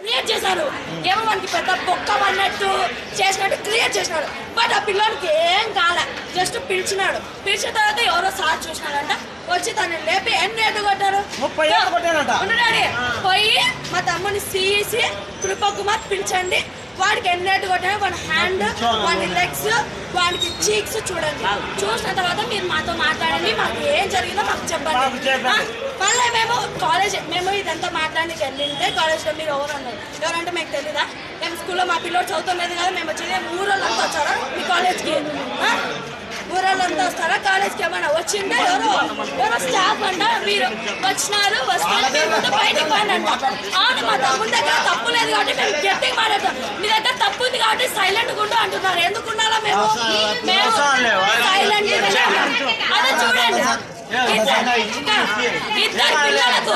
Create చేశారు ఏమో మనకి పెద్ద బొక్క పడినట్టు చేసినట్టు క్రియేట్ చేసినాడు. బట్ ఆ పిల్లోనికి ఏం కాలే. జస్ట్ పిలిచినాడు. పిలిచిన తర్వాత ఎవరో సార్ చూసినాడంట. వచ్చి తనని లేపి ఎన్ని ఏళ్ళు కొట్టారు? ముప్పై ఏళ్ళు కొట్టాడంట. ఉండు డాడీ. పోయి మా తమ్ముని సీసి కృపకుమార్ పిలిచండి. వాడికి ఎన్ని ఏళ్ళు కొట్టాడు వాడి హ్యాండ్ వాడి లెగ్స్ వాడికి చీక్స్ చూడండి. చూసిన తర్వాత మీరు మాతో మాట్లాడండి. మాకు ఏం జరిగిందో మాకు చెప్పండి. మళ్ళీ మేము కాలేజ్ మేము ఇదంతా మాట్లాడడానికి వెళ్ళింటే కాలేజ్లో మీరు ఎవరు అన్నారు ఎవరంటే మీకు తెలీదా మేము స్కూల్లో మా పిల్లలు చదువుతున్నది కదా మేము వచ్చేది ఊరోళ్ళంతా వచ్చారా మీ కాలేజ్కి? ఊరోళ్ళంతా వస్తారా కాలేజ్కి ఏమైనా వచ్చిందా ఎవరో ఎవరో స్టాఫ్ అంట మీరు వచ్చినారు వస్తే మీరు ముందు బయటికి పోండి అంట అవును మా తమ్ముడి దగ్గర తప్పు లేదు కాబట్టి మేము గట్టిగా మాట్లాడతాం మీ దగ్గర తప్పు ఉంది కాబట్టి సైలెంట్ గుండు అంటున్నారు ఎందుకు ఉండాలా మేము మేము. సైలెంట్ అదే చూడండి ఇద్దరు పిల్లలకు